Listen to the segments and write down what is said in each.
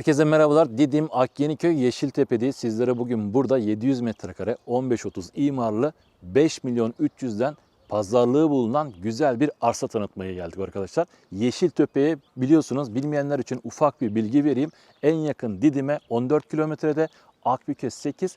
Herkese merhabalar. Didim Akyeniköy Yeşiltepe'deyiz. Sizlere bugün burada 700 metrekare 15-30 imarlı 5 milyon 300'den pazarlığı bulunan güzel bir arsa tanıtmaya geldik arkadaşlar. Yeşiltepe'ye biliyorsunuz bilmeyenler için ufak bir bilgi vereyim. En yakın Didim'e 14 kilometrede, Akbük'e 8,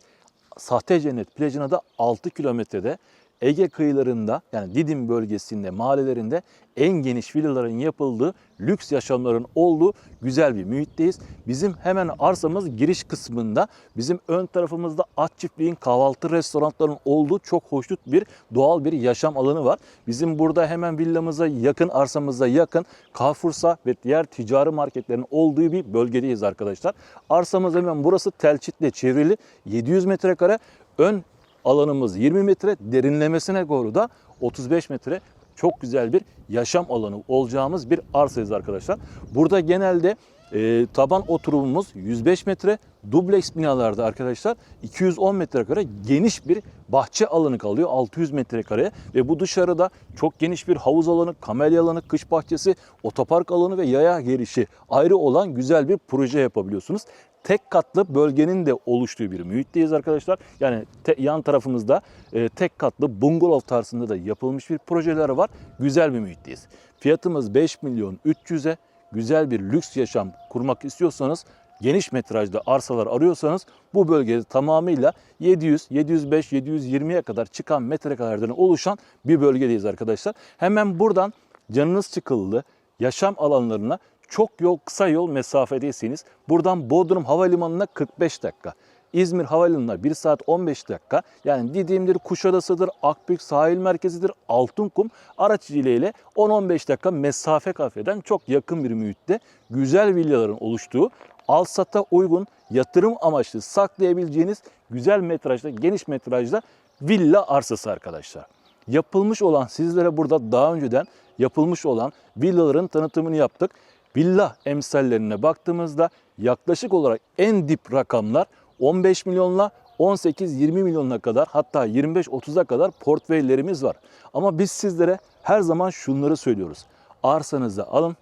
Sahte Cennet plajına da 6 kilometrede. Ege kıyılarında yani Didim bölgesinde, mahallelerinde en geniş villaların yapıldığı, lüks yaşamların olduğu güzel bir mühitteyiz. Bizim hemen arsamız giriş kısmında, bizim ön tarafımızda at çiftliğin, kahvaltı restoranlarının olduğu çok hoşnut bir doğal bir yaşam alanı var. Bizim burada hemen villamıza yakın, arsamıza yakın Carrefour'sa ve diğer ticari marketlerin olduğu bir bölgedeyiz arkadaşlar. Arsamız hemen burası telçitle çevrili 700 metrekare ön alanımız 20 metre, derinlemesine doğru da 35 metre. Çok güzel bir yaşam alanı olacağımız bir arsayız arkadaşlar. Burada genelde e, taban oturumumuz 105 metre, dubleks binalarda arkadaşlar 210 metrekare geniş bir bahçe alanı kalıyor 600 metrekare. Ve bu dışarıda çok geniş bir havuz alanı, kamelya alanı, kış bahçesi, otopark alanı ve yaya girişi ayrı olan güzel bir proje yapabiliyorsunuz tek katlı bölgenin de oluştuğu bir mühitteyiz arkadaşlar. Yani te- yan tarafımızda e, tek katlı bungalov tarzında da yapılmış bir projeler var. Güzel bir mühitteyiz. Fiyatımız 5 milyon 300'e güzel bir lüks yaşam kurmak istiyorsanız geniş metrajlı arsalar arıyorsanız bu bölgede tamamıyla 700, 705, 720'ye kadar çıkan metrekarelerden oluşan bir bölgedeyiz arkadaşlar. Hemen buradan canınız çıkıldı yaşam alanlarına çok yol kısa yol mesafedeyseniz buradan Bodrum Havalimanı'na 45 dakika. İzmir Havalimanı'na 1 saat 15 dakika. Yani Didim'dir, Kuşadası'dır, Akbük sahil merkezidir, Altınkum araç ile 10-15 dakika mesafe kafeden çok yakın bir mühitte güzel villaların oluştuğu alsata uygun yatırım amaçlı saklayabileceğiniz güzel metrajda, geniş metrajda villa arsası arkadaşlar yapılmış olan sizlere burada daha önceden yapılmış olan villaların tanıtımını yaptık. Villa emsallerine baktığımızda yaklaşık olarak en dip rakamlar 15 milyonla 18-20 milyonuna kadar hatta 25-30'a kadar portföylerimiz var. Ama biz sizlere her zaman şunları söylüyoruz. Arsanızı alın,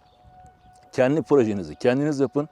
kendi projenizi kendiniz yapın.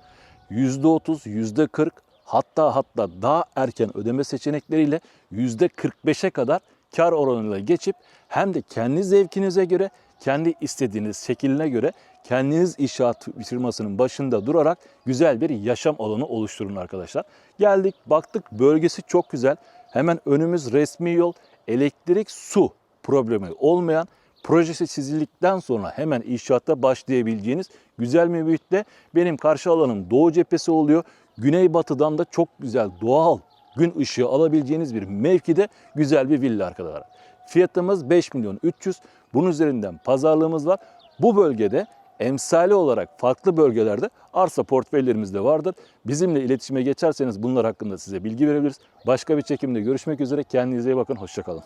%30, %40 hatta hatta daha erken ödeme seçenekleriyle %45'e kadar kar oranıyla geçip hem de kendi zevkinize göre, kendi istediğiniz şekline göre kendiniz inşaat firmasının başında durarak güzel bir yaşam alanı oluşturun arkadaşlar. Geldik baktık bölgesi çok güzel. Hemen önümüz resmi yol, elektrik, su problemi olmayan projesi çizildikten sonra hemen inşaatta başlayabileceğiniz güzel bir mühitte benim karşı alanım doğu cephesi oluyor. Güneybatıdan da çok güzel doğal gün ışığı alabileceğiniz bir mevkide güzel bir villa arkadaşlar. Fiyatımız 5 milyon 300. Bunun üzerinden pazarlığımız var. Bu bölgede emsali olarak farklı bölgelerde arsa portföylerimiz de vardır. Bizimle iletişime geçerseniz bunlar hakkında size bilgi verebiliriz. Başka bir çekimde görüşmek üzere. Kendinize iyi bakın. Hoşçakalın.